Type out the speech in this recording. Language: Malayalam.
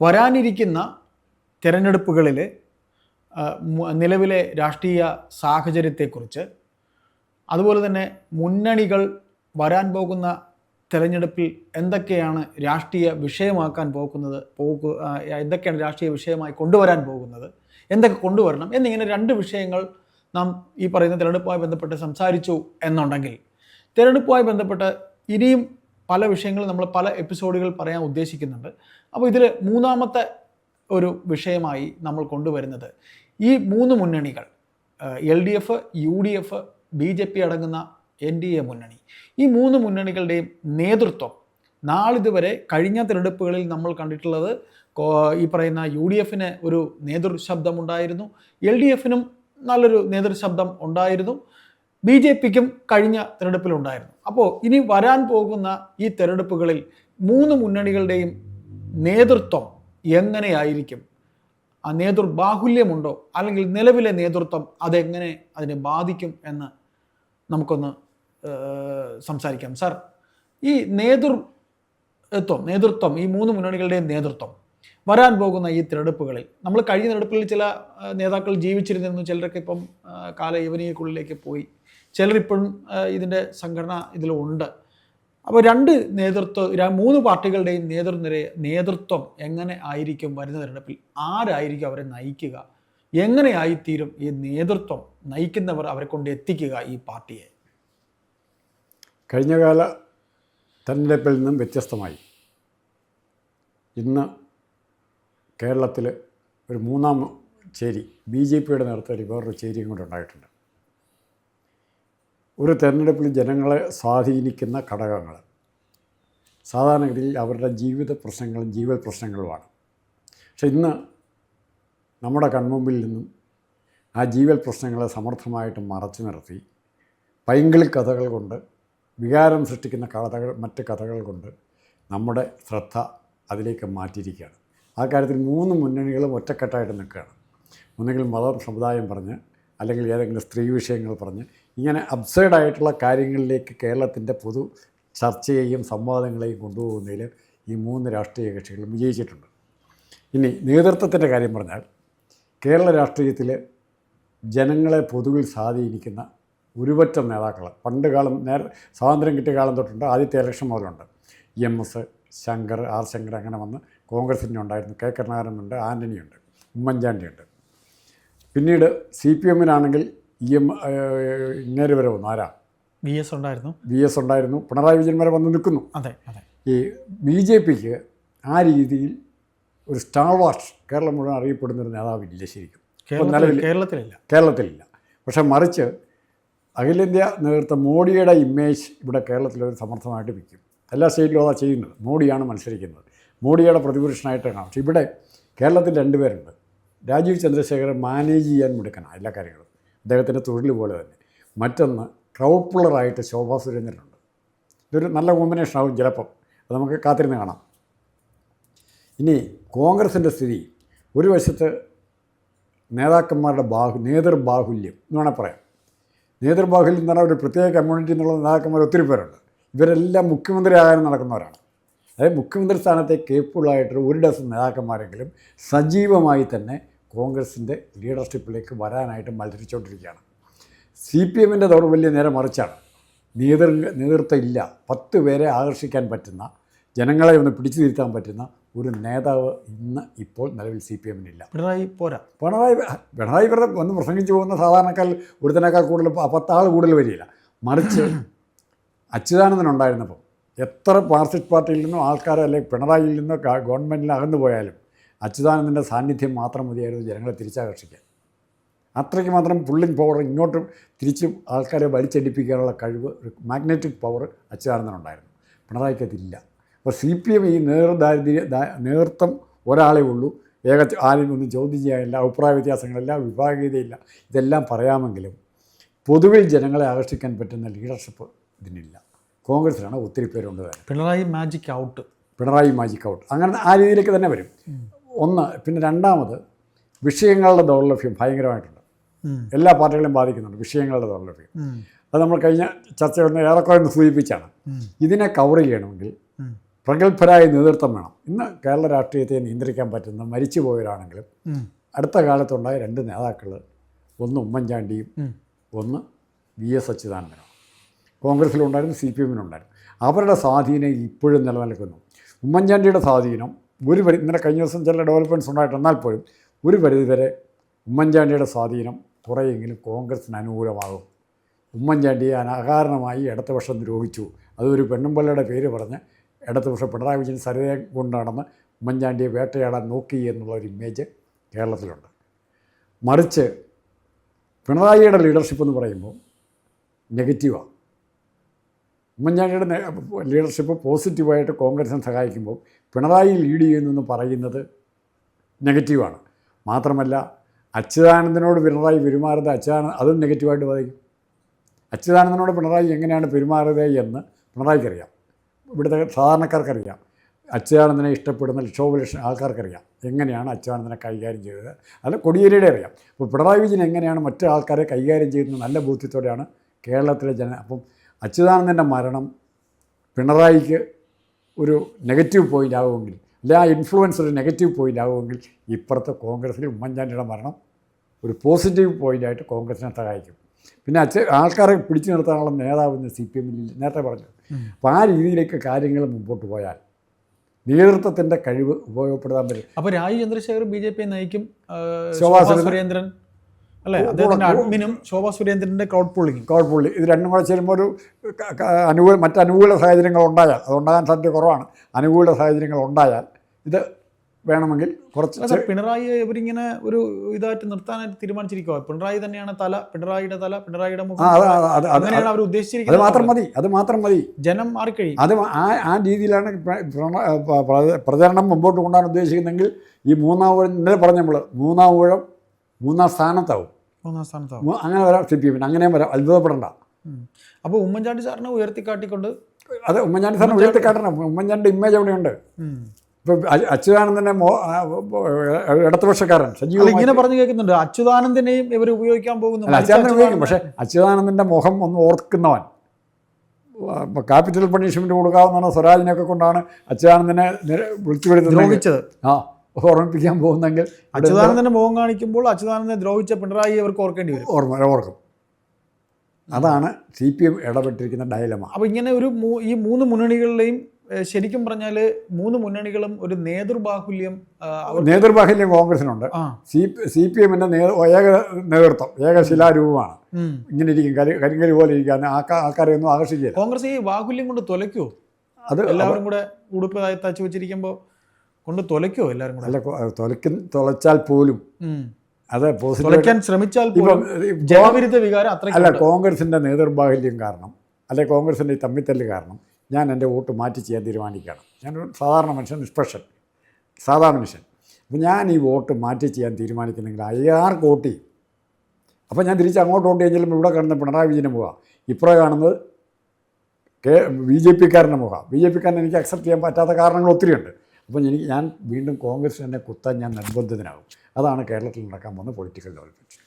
വരാനിരിക്കുന്ന തിരഞ്ഞെടുപ്പുകളിൽ നിലവിലെ രാഷ്ട്രീയ സാഹചര്യത്തെക്കുറിച്ച് അതുപോലെ തന്നെ മുന്നണികൾ വരാൻ പോകുന്ന തിരഞ്ഞെടുപ്പിൽ എന്തൊക്കെയാണ് രാഷ്ട്രീയ വിഷയമാക്കാൻ പോകുന്നത് പോകു എന്തൊക്കെയാണ് രാഷ്ട്രീയ വിഷയമായി കൊണ്ടുവരാൻ പോകുന്നത് എന്തൊക്കെ കൊണ്ടുവരണം എന്നിങ്ങനെ രണ്ട് വിഷയങ്ങൾ നാം ഈ പറയുന്ന തിരഞ്ഞെടുപ്പുമായി ബന്ധപ്പെട്ട് സംസാരിച്ചു എന്നുണ്ടെങ്കിൽ തിരഞ്ഞെടുപ്പുമായി ബന്ധപ്പെട്ട് ഇനിയും പല വിഷയങ്ങളും നമ്മൾ പല എപ്പിസോഡുകൾ പറയാൻ ഉദ്ദേശിക്കുന്നുണ്ട്. അപ്പോൾ ഇതിൽ മൂന്നാമത്തെ ഒരു വിഷയമായി നമ്മൾ കൊണ്ടുവരുന്നത് ഈ മൂന്ന് മുന്നണികൾ L D F U D F B J P അടങ്ങുന്ന എൻ ഡി എ മുന്നണി. ഈ മൂന്ന് മുന്നണികളുടെയും നേതൃത്വം നാളിതുവരെ കഴിഞ്ഞ തിരഞ്ഞെടുപ്പുകളിൽ നമ്മൾ കണ്ടിട്ടുള്ളത് ഈ പറയുന്ന യു ഡി എഫിന് ഒരു നേതൃശബ്ദമുണ്ടായിരുന്നു എൽ ഡി എഫിനും നല്ലൊരു നേതൃശബ്ദം ഉണ്ടായിരുന്നു. ബി ജെ പിക്കും കഴിഞ്ഞ തിരഞ്ഞെടുപ്പിലുണ്ടായിരുന്നു. അപ്പോൾ ഇനി വരാൻ പോകുന്ന ഈ തിരഞ്ഞെടുപ്പുകളിൽ മൂന്ന് മുന്നണികളുടെയും നേതൃത്വം എങ്ങനെയായിരിക്കും? ആ നേതൃബാഹുല്യമുണ്ടോ? അല്ലെങ്കിൽ നിലവിലെ നേതൃത്വം അതെങ്ങനെ അതിനെ ബാധിക്കും എന്ന് നമുക്കൊന്ന് സംസാരിക്കാം. സാർ ഈ നേതൃത്വം നേതൃത്വം ഈ മൂന്ന് മുന്നണികളുടെയും നേതൃത്വം വരാൻ പോകുന്ന ഈ തിരഞ്ഞെടുപ്പുകളിൽ. നമ്മൾ കഴിഞ്ഞ തിരഞ്ഞെടുപ്പിൽ ചില നേതാക്കൾ ജീവിച്ചിരുന്നു ചിലരൊക്കെ ഇപ്പം കാല കാലയവനികൾക്കുള്ളിലേക്ക് പോയി. ചിലർ ഇപ്പോഴും ഇതിന്റെ സംഘടന ഇതിലുണ്ട്. അപ്പോൾ രണ്ട് നേതൃത്വ മൂന്ന് പാർട്ടികളുടെയും നേതൃനിര നേതൃത്വം എങ്ങനെ ആയിരിക്കും വരുന്ന തിരഞ്ഞെടുപ്പിൽ? ആരായിരിക്കും അവരെ നയിക്കുക? എങ്ങനെയായിത്തീരും ഈ നേതൃത്വം നയിക്കുന്നവർ അവരെ കൊണ്ട് എത്തിക്കുക ഈ പാർട്ടിയെ? കഴിഞ്ഞകാല തെരഞ്ഞെടുപ്പിൽ നിന്നും വ്യത്യസ്തമായി. ഇന്ന് കേരളത്തിൽ ഒരു മൂന്നാം ചേരി ബി ജെ പിയുടെ നേതൃത്വത്തിൽ വേറൊരു ചേരിയും കൂടെ ഉണ്ടായിട്ടുണ്ട്. ഒരു തെരഞ്ഞെടുപ്പിൽ ജനങ്ങളെ സ്വാധീനിക്കുന്ന ഘടകങ്ങൾ സാധാരണഗതിയിൽ അവരുടെ ജീവിത പ്രശ്നങ്ങളും ജീവൽ പ്രശ്നങ്ങളുമാണ്. പക്ഷെ ഇന്ന് നമ്മുടെ കൺമുമ്പിൽ നിന്നും ആ ജീവൽ പ്രശ്നങ്ങളെ സമർത്ഥമായിട്ട് മറച്ചു നിർത്തി പൈങ്കിളി കഥകൾ കൊണ്ട് വികാരം സൃഷ്ടിക്കുന്ന കഥകൾ മറ്റ് കഥകൾ കൊണ്ട് നമ്മുടെ ശ്രദ്ധ അതിലേക്ക് മാറ്റിയിരിക്കുകയാണ്. ആ കാര്യത്തിൽ മൂന്ന് മുന്നണികളും ഒറ്റക്കെട്ടായിട്ട് നിൽക്കുകയാണ്. ഒന്നുകിൽ മതം സമുദായം പറഞ്ഞ് അല്ലെങ്കിൽ ഏതെങ്കിലും സ്ത്രീ വിഷയങ്ങൾ പറഞ്ഞ് ഇങ്ങനെ അബ്സേർഡായിട്ടുള്ള കാര്യങ്ങളിലേക്ക് കേരളത്തിന്റെ പൊതു ചർച്ചയെയും സംവാദങ്ങളെയും കൊണ്ടുപോകുന്നതിൽ ഈ മൂന്ന് രാഷ്ട്രീയ കക്ഷികളും വിജയിച്ചിട്ടുണ്ട്. ഇനി നേതൃത്വത്തിന്റെ കാര്യം പറഞ്ഞാൽ കേരള രാഷ്ട്രീയത്തിൽ ജനങ്ങളെ പൊതുവിൽ സ്വാധീനിക്കുന്ന ഒരുപറ്റം നേതാക്കൾ പണ്ട് കാലം നേരെ സ്വാതന്ത്ര്യം കിട്ടിയ കാലം തൊട്ടുണ്ട് ആദ്യത്തെ election മുതലുണ്ട്. M S Shankar R Shankar അങ്ങനെ വന്ന് കോൺഗ്രസിന്റെ ഉണ്ടായിരുന്നു. കെ കരുണാകരനുണ്ട് ആന്റണിയുണ്ട് ഉമ്മൻചാണ്ടിയുണ്ട്. പിന്നീട് സി പി എമ്മിനാണെങ്കിൽ ഇ എം ഇങ്ങേര് വരെ വന്നു. ആരാ? ബി എസ് ഉണ്ടായിരുന്നു. വി എസ് ഉണ്ടായിരുന്നു. പിണറായി വിജയൻ വരെ വന്ന് നിൽക്കുന്നു. അതെ അതെ. ഈ ബി ജെ പിക്ക് ആ രീതിയിൽ ഒരു സ്റ്റാർ വാഷ് കേരളം മുഴുവൻ അറിയപ്പെടുന്നൊരു നേതാവില്ല ശരിക്കും. നിലവിൽ കേരളത്തിലില്ല. കേരളത്തിലില്ല. പക്ഷെ മറിച്ച് അഖിലേന്ത്യാ നേതൃത്വം മോഡിയുടെ ഇമേജ് ഇവിടെ കേരളത്തിൽ കേരളത്തിലൊരു സമർത്ഥമായിട്ട് വിൽക്കും. എല്ലാ സ്റ്റേറ്റിലും അതാ ചെയ്യുന്നത്. മോഡിയാണ് മത്സരിക്കുന്നത്. മോഡിയുടെ പ്രതിപുരുഷനായിട്ട് കാണാം. പക്ഷേ ഇവിടെ കേരളത്തിൽ രണ്ടുപേരുണ്ട് രാജീവ് ചന്ദ്രശേഖരൻ മാനേജ് ചെയ്യാൻ മിടുക്കനാണ് എല്ലാ കാര്യങ്ങളും. അദ്ദേഹത്തിന്റെ തൊഴിൽ പോലെ തന്നെ. മറ്റൊന്ന് ക്രൗഡ് പുള്ളറായിട്ട് ശോഭാ സുരേന്ദ്രനുണ്ട്. ഇതൊരു നല്ല കോമ്പിനേഷൻ ആവും ചിലപ്പം. അത് നമുക്ക് കാത്തിരുന്ന് കാണാം. ഇനി കോൺഗ്രസിന്റെ സ്ഥിതി. ഒരു വശത്ത് നേതാക്കന്മാരുടെ ബാഹു നേതൃബാഹുല്യം എന്ന് വേണേൽ പറയാം. നേതൃബാഹുല്യം എന്ന് പറഞ്ഞാൽ ഒരു പ്രത്യേക കമ്മ്യൂണിറ്റി എന്നുള്ള നേതാക്കന്മാർ ഒത്തിരി പേരുണ്ട്. ഇവരെല്ലാം മുഖ്യമന്ത്രിയാകാൻ നടക്കുന്നവരാണ്. അതായത് മുഖ്യമന്ത്രി സ്ഥാനത്തെ കേപ്പുള്ളായിട്ട് ഒരു ഡസൻ നേതാക്കന്മാരെങ്കിലും സജീവമായി തന്നെ കോൺഗ്രസിന്റെ ലീഡർഷിപ്പിലേക്ക് വരാനായിട്ട് മത്സരിച്ചുകൊണ്ടിരിക്കുകയാണ്. സി പി എമ്മിന്റെ ദൗർബല്യം നേരെ മറിച്ചാണ്. നേതൃ നേതൃത്വം ഇല്ല. പത്ത് പേരെ ആകർഷിക്കാൻ പറ്റുന്ന ജനങ്ങളെ ഒന്ന് പിടിച്ചു തിരുത്താൻ പറ്റുന്ന ഒരു നേതാവ് ഇന്ന് ഇപ്പോൾ നിലവിൽ സി പി എമ്മിനില്ല പിണറായി പോരാ. പിണറായി പിണറായി വെറുതെ വന്ന് പ്രസംഗിച്ചു പോകുന്ന സാധാരണക്കാർ ഒരുത്തനേക്കാൾ കൂടുതൽ പത്താൾ കൂടുതൽ വരില്ല മറിച്ച് അച്യുതാനന്ദൻ ഉണ്ടായിരുന്നപ്പോൾ എത്ര മാർക്സിസ്റ്റ് പാർട്ടിയിൽ നിന്നോ ആൾക്കാരോ അല്ലെങ്കിൽ പിണറായിയിൽ നിന്നോ ഗവൺമെന്റിൽ അകന്നു പോയാലും അച്യുതാനന്ദന്റെ സാന്നിധ്യം മാത്രം മതിയായിരുന്നു ജനങ്ങളെ തിരിച്ചാകർഷിക്കാൻ. അത്രയ്ക്ക് മാത്രം പുള്ളിങ് പവർ ഇങ്ങോട്ടും തിരിച്ചും ആൾക്കാരെ വലിച്ചടിപ്പിക്കാനുള്ള കഴിവ് മാഗ്നറ്റിക് പവർ അച്യുതാനന്ദനുണ്ടായിരുന്നു. പിണറായിക്ക് അതില്ല അപ്പോൾ സി പി എം ഈ നേർദാരിദ്ര്യ നേതൃത്വം ഒരാളേ ഉള്ളൂ. ഏക ആരും ഒന്നും ചോദ്യം ചെയ്യാനില്ല അഭിപ്രായ വ്യത്യാസങ്ങളില്ല വിഭാഗീയതയില്ല. ഇതെല്ലാം പറയാമെങ്കിലും പൊതുവിൽ ജനങ്ങളെ ആകർഷിക്കാൻ പറ്റുന്ന ലീഡർഷിപ്പ് ഇതിനില്ല. കോൺഗ്രസ്സിലാണ് ഒത്തിരി പേരുണ്ട് താനും Pinarayi magic out Pinarayi magic out അങ്ങനെ ആ രീതിയിലേക്ക് തന്നെ വരും. ഒന്ന് പിന്നെ രണ്ടാമത് വിഷയങ്ങളുടെ ദൗർലഭ്യം ഭയങ്കരമായിട്ടുണ്ട്. എല്ലാ പാർട്ടികളെയും ബാധിക്കുന്നുണ്ട് വിഷയങ്ങളുടെ ദൗർലഭ്യം. അത് നമ്മൾ കഴിഞ്ഞ ചർച്ച ഒന്ന് ഏറെക്കുറെ ഒന്ന് സൂചിപ്പിച്ചാണ്. ഇതിനെ കവർ ചെയ്യണമെങ്കിൽ പ്രഗത്ഭരായ നേതൃത്വം വേണം. ഇന്ന് കേരള രാഷ്ട്രീയത്തെ നിയന്ത്രിക്കാൻ പറ്റുന്ന മരിച്ചു പോയവരാണെങ്കിലും അടുത്ത കാലത്തുണ്ടായ രണ്ട് നേതാക്കൾ ഒന്ന് ഉമ്മൻചാണ്ടിയും ഒന്ന് വി എസ് അച്യുതാനന്ദനും. കോൺഗ്രസ്സിലുണ്ടായിരുന്നു സി പി എമ്മിനുണ്ടായിരുന്നു. അവരുടെ സ്വാധീനം ഇപ്പോഴും നിലനിൽക്കുന്നു. ഉമ്മൻചാണ്ടിയുടെ സ്വാധീനം ഒരു പരി ഇന്നലെ കഴിഞ്ഞ ദിവസം ചില ഡെവലപ്മെന്റ്സ് ഉണ്ടായിട്ട് എന്നാൽ പോലും ഒരു പരിധിവരെ ഉമ്മൻചാണ്ടിയുടെ സ്വാധീനം കുറേയെങ്കിലും കോൺഗ്രസ്സിന് അനുകൂലമാകും. ഉമ്മൻചാണ്ടി അനാകാരണമായി ഇടതുപക്ഷം ദ്രോഹിച്ചു. അതൊരു പെണ്ണുമ്പള്ളയുടെ പേര് പറഞ്ഞ് ഇടതുപക്ഷം പിണറായി വിജയൻ സരിതയെ കൊണ്ടാണെന്ന് ഉമ്മൻചാണ്ടിയെ വേട്ടയാടാൻ നോക്കി എന്നുള്ള ഒരു ഇമേജ് കേരളത്തിലുണ്ട്. മറിച്ച് പിണറായിയുടെ ലീഡർഷിപ്പ് എന്ന് പറയുമ്പോൾ നെഗറ്റീവാണ്. ഉമ്മൻചാണ്ടിയുടെ ലീഡർഷിപ്പ് പോസിറ്റീവായിട്ട് കോൺഗ്രസിനെ സഹായിക്കുമ്പോൾ പിണറായി ലീഡ് ചെയ്യുന്നു എന്ന് പറയുന്നത് നെഗറ്റീവാണ്. മാത്രമല്ല അച്യുതാനന്ദനോട് പിണറായി പെരുമാറുന്നത് അച്യുതാനന്ദ അതും നെഗറ്റീവായിട്ട് ബാധിക്കും അച്യുതാനന്ദനോട് പിണറായി എങ്ങനെയാണ് പെരുമാറുന്നത് എന്ന് പിണറായിക്കറിയാം. ഇവിടുത്തെ സാധാരണക്കാർക്കറിയാം. അച്യുതാനന്ദനെ ഇഷ്ടപ്പെടുന്ന ലക്ഷോപലക്ഷം ആൾക്കാർക്കറിയാം. എങ്ങനെയാണ് അച്യുതാനന്ദനെ കൈകാര്യം ചെയ്തത്? അല്ല കൊടിയേരിയുടെ അറിയാം. അപ്പോൾ പിണറായി വിജയൻ എങ്ങനെയാണ് മറ്റു ആൾക്കാരെ കൈകാര്യം ചെയ്യുന്നത്? നല്ല ബോധ്യത്തോടെയാണ് കേരളത്തിലെ ജന അപ്പം അച്യുതാനന്ദന്റെ മരണം പിണറായിക്ക് ഒരു നെഗറ്റീവ് പോയിന്റ് ആകുമെങ്കിൽ അല്ലെ ആ ഇൻഫ്ലുവൻസ് ഒരു നെഗറ്റീവ് പോയിന്റ് ആകുമെങ്കിൽ ഇപ്പുറത്തെ കോൺഗ്രസ്സിൽ ഉമ്മൻചാണ്ടിയുടെ മരണം ഒരു പോസിറ്റീവ് പോയിന്റായിട്ട് കോൺഗ്രസിനെ സഹായിക്കും. പിന്നെ അച്ഛ ആൾക്കാരെ പിടിച്ചു നിർത്താനുള്ള നേതാവ് ഇന്ന് സി പി എമ്മിൽ നേരത്തെ പറഞ്ഞു. അപ്പോൾ ആ രീതിയിലേക്ക് കാര്യങ്ങൾ മുമ്പോട്ട് പോയാൽ നേതൃത്വത്തിന്റെ കഴിവ് ഉപയോഗപ്പെടുത്താൻ പറ്റും. അപ്പോൾ Raju Chandrasekhar B J P നയിക്കും ശോഭാ സുരേന്ദ്രൻ. അല്ലെ? അദ്ദേഹത്തിന്റെ അഡ്മിനും ശോഭാ സുരേന്ദ്രന്റെ ക്രൗഡ് പോളിങ് ക്രൗഡ് പോളി ഇത് രണ്ടും കൂടെ ചേരുമ്പോൾ ഒരു അനുകൂല മറ്റ് അനുകൂല സാഹചര്യങ്ങൾ ഉണ്ടായാൽ അതുണ്ടാകാൻ സാധ്യത കുറവാണ്. അനുകൂല സാഹചര്യങ്ങൾ ഉണ്ടായാൽ ഇത് വേണമെങ്കിൽ കുറച്ച് പിണറായി ഇവരിങ്ങനെ ഒരു ഇതായിട്ട് നിർത്താനായിട്ട് തീരുമാനിച്ചിരിക്കുക പിണറായി തന്നെയാണ് തല പിണറായിയുടെ തല പിണറായിയുടെ അങ്ങനെയാണ് അവർ ഉദ്ദേശിച്ചിരിക്കുന്നത്. അത് മാത്രം മതി അത് മാത്രം മതി. ജനം മാറിക്കഴിയും. അത് ആ ആ രീതിയിലാണ് പ്രചരണം മുമ്പോട്ട് കൊണ്ടുപോകാൻ ഉദ്ദേശിക്കുന്നതെങ്കിൽ ഈ മൂന്നാം ഊഴം ഇന്നലെ പറഞ്ഞ നമ്മൾ മൂന്നാം ഊഴം മൂന്നാം സ്ഥാനത്താവും. മൂന്നാം സ്ഥാനത്താവും. മൂ- അങ്ങനെ വരാം സി പി എമ്മിന് അങ്ങനെയും വരാം. അത്ഭുതപ്പെടേണ്ട. അപ്പോൾ ഉമ്മൻചാണ്ടി സാറിനെ ഉയർത്തിക്കാട്ടിക്കൊണ്ട് അതെ ഉമ്മൻചാണ്ടി സാറിനെ ഉയർത്തിക്കാട്ടണം. ഉമ്മൻചാണ്ടി ഇമേജ് അവിടെയുണ്ട്. ഇപ്പോൾ ഇപ്പം അച്യുതാനന്ദനെ മോ ഇടതുപക്ഷക്കാരൻ സജീവ ഇങ്ങനെ പറഞ്ഞു കേൾക്കുന്നുണ്ട്. അച്യുതാനന്ദനെയും ഇവർ ഉപയോഗിക്കാൻ പോകുന്നു. അച്യുതാനന്ദനെ അച്യുതാനന്ദൻ. ഉപയോഗിക്കും പക്ഷേ അച്യുതാനന്ദന്റെ മുഖം ഒന്ന് ഓർക്കുന്നവൻ. ക്യാപിറ്റൽ പണിഷ്മെന്റ് കൊടുക്കാവുന്ന സ്വരാജിനെയൊക്കെ കൊണ്ടാണ് അച്യുതാനന്ദനെ വിളിച്ചു വരുന്നത് ആ. ഓർമ്മിപ്പിക്കാൻ പോകുന്നെങ്കിൽ ഇവിടെ അച്യുതാനന്ദന്റെ മുഖം കാണിക്കുമ്പോൾ അച്യുതാനന്ദനെ ദ്രോഹിച്ച പിണറായി അവർക്ക് ഓർക്കേണ്ടി വരും. ഓർമ്മ ഓർക്കും. അതാണ് സി പി എം ഇടപെട്ടിരിക്കുന്ന ഡയലമ. അപ്പൊ ഇങ്ങനെ ഒരു ഈ മൂന്ന് മുന്നണികളിലെയും ശരിക്കും പറഞ്ഞാൽ മൂന്ന് മുന്നണികളും ഒരു നേതൃബാഹുല്യം നേതൃബാഹുല്യം കോൺഗ്രസിനുണ്ട്. സി സി പി എമ്മിന്റെ ഏക നേതൃത്വം ഏക ശിലാരൂപമാണ്. ഇങ്ങനെ ഇരിക്കും. കരി കരിങ്കരി പോലെ ഇരിക്കാൻ ആൾക്കാ ആൾക്കാരെ ഒന്നും ആകർഷിക്കില്ല കോൺഗ്രസ് ഈ ബാഹുല്യം കൊണ്ട് തുലയ്ക്കുമോ അത് എല്ലാവരും കൂടെ ഉടുപ്പ് തച്ചു വെച്ചിരിക്കുമ്പോൾ കൊണ്ട് തുലയ്ക്കോ എല്ലാവരും കൂടെ? അല്ല തുലയ്ക്ക് തുളച്ചാൽ പോലും. അതെ തുലയ്ക്കാൻ ശ്രമിച്ചാൽ പോലും ജനവിരുദ്ധ വികാരം അല്ല അത്രയ്ക്ക് കോൺഗ്രസിന്റെ നേതൃബാഹല്യം കാരണം അല്ലെ കോൺഗ്രസിന്റെ ഈ തമ്മിത്തല്ല് കാരണം ഞാൻ എന്റെ വോട്ട് മാറ്റി ചെയ്യാൻ തീരുമാനിക്കുകയാണ്. ഞാനൊരു സാധാരണ മനുഷ്യൻ നിഷ്പക്ഷൻ സാധാരണ മനുഷ്യൻ. അപ്പോൾ ഞാൻ ഈ വോട്ട് മാറ്റി ചെയ്യാൻ തീരുമാനിക്കുന്നെങ്കിൽ അയ്യാർക്ക് വോട്ട് ചെയ്യും അപ്പോൾ ഞാൻ തിരിച്ച് അങ്ങോട്ട് വോട്ട് ചെല്ലുമ്പോൾ ഇവിടെ കാണുന്ന പിണറായി വിജയന്റെ മുഖം. ഇപ്പുറം കാണുന്നത് കെ ബി ജെ പിക്കാരന്റെ മുഖം. ബി ജെ പിക്കാരൻ എനിക്ക് അക്സെപ്റ്റ് ചെയ്യാൻ പറ്റാത്ത കാരണങ്ങൾ ഒത്തിരിയുണ്ട്. അപ്പോൾ എനിക്ക് ഞാൻ വീണ്ടും കോൺഗ്രസ് തന്നെ കുത്താൻ ഞാൻ നിർബന്ധിതനാകും. അതാണ് കേരളത്തിൽ നടക്കാൻ പോകുന്ന പൊളിറ്റിക്കൽ ഡെവലപ്മെന്റ്